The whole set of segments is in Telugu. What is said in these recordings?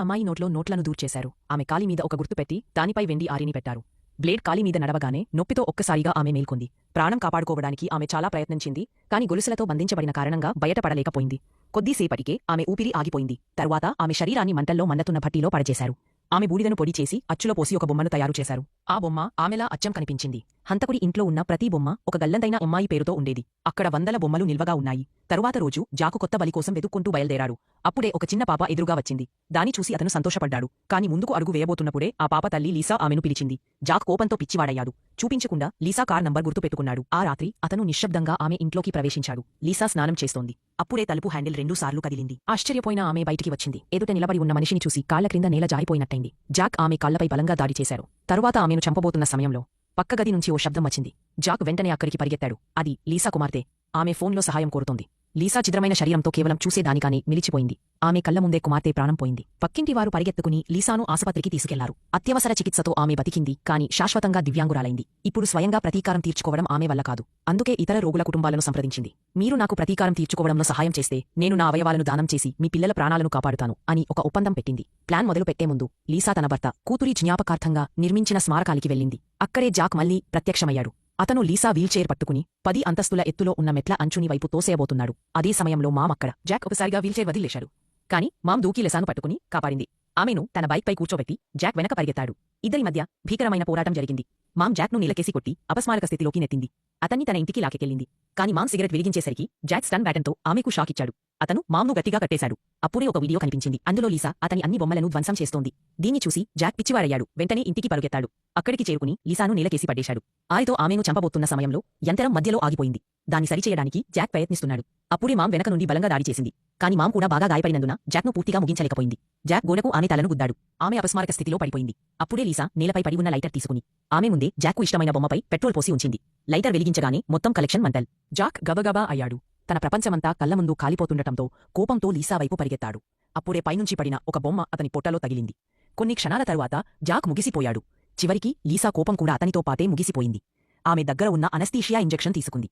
అమ్మాయి నోట్లో నోట్లను దూర్చేశారు. ఆమె కాలి మీద ఒక గుర్తు పెట్టి దానిపై వెండి ఆరిని పెట్టారు. బ్లేడ్ కాలి మీద నడవగానే నొప్పితో ఒక్కసారిగా ఆమె మేల్కొంది. ప్రాణం కాపాడుకోవడానికి ఆమె చాలా ప్రయత్నించింది కాని గొలుసులతో బంధించబడిన కారణంగా బయటపడలేకపోయింది. కొద్దిసేపటికే ఆమె ఊపిరి ఆగిపోయింది. తరువాత ఆమె శరీరాన్ని మంటల్లో మండతున్న భట్టిలో పడచేశారు ఆమె బూడిదను పొడి చేసి అచ్చులో పోసి ఒక బొమ్మను తయారు చేశారు. ఆ బొమ్మ ఆమెలా అచ్చం కనిపించింది. హంతకుడి ఇంట్లో ఉన్న ప్రతి బొమ్మ ఒక గల్లంతైన అమ్మాయి పేరుతో ఉండేది. అక్కడ వందల బొమ్మలు నిల్వగా ఉన్నాయి. తరువాత రోజు జాకు కొత్త బలి కోసం వెతుక్కుంటూ బయలుదేరాడు అప్పుడే ఒక చిన్న పాప ఎదురుగా వచ్చింది. దాని చూసి అతను సంతోషపడ్డాడు. కాని ముందుకు అడుగు వేయబోతున్నప్పుడే ఆ పాప తల్లి లీసా ఆమెను పిలిచింది. జాక్ కోపంతో పిచ్చివాడయ్యాడు. చూపించకుండా లీసా కార్ నంబర్ గుర్తుపెట్టుకున్నాడు. ఆ రాత్రి అతను నిశ్శబ్దంగా ఆమె ఇంట్లోకి ప్రవేశించాడు. లీసా స్నానం చేస్తోంది. అప్పుడే తలుపు హ్యాండిల్ రెండుసార్లు కదిలింది. ఆశ్చర్యపోయిన ఆమె బయటికి వచ్చింది. ఎదుట నిలబడి ఉన్న మనిషిని చూసి కాళ్ళ క్రింద నేల జారిపోయినట్టయింది. జాక్ ఆమె కాళ్ళపై బలంగా దాడి చేశారు. తరువాత ఆమెను చంపబోతున్న సమయంలో పక్క గది నుంచి ఓ శబ్దం వచ్చింది. జాక్ వెంటనే అక్కడికి పరిగెత్తాడు. అది లీసా కుమార్తె. ఆమె ఫోన్లో సహాయం కోరుతోంది. లీసా చిద్రమైన శరీరంతో కేవలం చూసేదానికాని నిలిచిపోయింది ఆమె కళ్ళ ముందే కుమార్తె ప్రాణం పోయింది. పక్కింటి వారు పరిగెత్తుకుని లీసాను ఆసుపత్రికి తీసుకెళ్ళారు. అత్యవసర చికిత్సతో ఆమె బతికింది కాని శాశ్వతంగా దివ్యాంగురాలైంది. ఇప్పుడు స్వయంగా ప్రతీకారం తీర్చుకోవడం ఆమె వల్ల కాదు. అందుకే ఇతర రోగుల కుటుంబాలను సంప్రదించింది. మీరు నాకు ప్రతీకారం తీర్చుకోవడంలో సహాయం చేస్తే నేను నా అవయవాలను దానం చేసి మీ పిల్లల ప్రాణాలను కాపాడుతాను అని ఒక ఒప్పందం పెట్టింది. ప్లాన్ మొదలు పెట్టే ముందు లీసా తన భర్త కూతురి జ్ఞాపకార్థంగా నిర్మించిన స్మారకానికి వెళ్ళింది. అక్కడే జాక్ మళ్ళీ ప్రత్యక్షమయ్యాడు. అతను లీసా వీల్చైర్ పట్టుకుని పది అంతస్తుల ఎత్తులో ఉన్న మెట్ల అంచుని వైపు తోసేయబోతున్నాడు. అదే సమయంలో మామ్ అక్కడ జాక్ ఒకసారిగా వీల్చైర్ వదిలేశాడు కాని మామ్ దూకి లెసాను పట్టుకుని కాపాడింది. ఆమెను తన బైక్పై కూర్చోబెట్టి జాక్ వెనక పరిగెత్తాడు. ఇద్దరి మధ్య భీకరమైన పోరాటం జరిగింది. మామ్ జాక్ను నీలకేసి కొట్టి అపస్మారక స్థితిలోకి నెత్తింది అతన్ని తన ఇంటికి లాకెకెళ్ళింది కాని మామ్ సిగరెట్ వెలిగించేసరికి జాక్ స్టన్ బ్యాటన్తో ఆమెకు షాక్ ఇచ్చాడు. అతను మామ్ను గట్టిగా కట్టేశాడు. అప్పుడే ఒక వీడియో కనిపించింది. అందులో లీసా అతని అన్ని బొమ్మలను ధ్వంసం చేస్తోంది. దీన్ని చూసి జాక్ పిచ్చివాడయ్యాడు. వెంటనే ఇంటికి పరుగెత్తాడు. అక్కడికి చేరుకుని లీసాను నీలకేసి పడేశాడు. ఆయతో ఆమెను చంపబోతున్న సమయంలో యంత్రం మధ్యలో ఆగిపోయింది. దాన్ని సరిచేయడానికి జాక్ ప్రయత్నిస్తున్నాడు. అప్పుడే మామ్ వెనక నుండి బలంగా దాడి చేసింది. కాని మామ్ కూడా బాగా గాయపడినందున జాక్ను పూర్తిగా ముగించలేకపోయింది. జాక్ గోడకు ఆమె తలను గుద్దాడు. ఆమె అపస్మారక స్థితిలో పడిపోయింది. అప్పుడే లీసా నేలపై పడి ఉన్న లైటర్ తీసుకుని ఆమె ముందే జాక్కు ఇష్టమైన బొమ్మపై పెట్రోల్ పోసి ఉంచింది. లైటర్ వెలిగించగానే మొత్తం కలెక్షన్ మంటల్. జాక్ గబగబా అయ్యాడు. తన ప్రపంచమంతా కళ్ళముందు కాలిపోతుండటంతో కోపంతో లీసా వైపు పరిగెత్తాడు. అప్పుడే పైనుంచి పడిన ఒక బొమ్మ అతని పొట్టలో తగిలింది. కొన్ని క్షణాల తరువాత జాక్ ముగిసిపోయాడు. చివరికి లీసా కోపం కూడా అతనితో పాటే ముగిసిపోయింది. ఆమె దగ్గర ఉన్న అనస్థీషియా ఇంజెక్షన్ తీసుకుంది.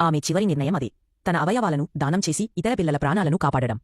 ఆమె చివరి నిర్ణయం అదే. తన అవయవాలను దానం చేసి ఇతర పిల్లల ప్రాణాలను కాపాడడం.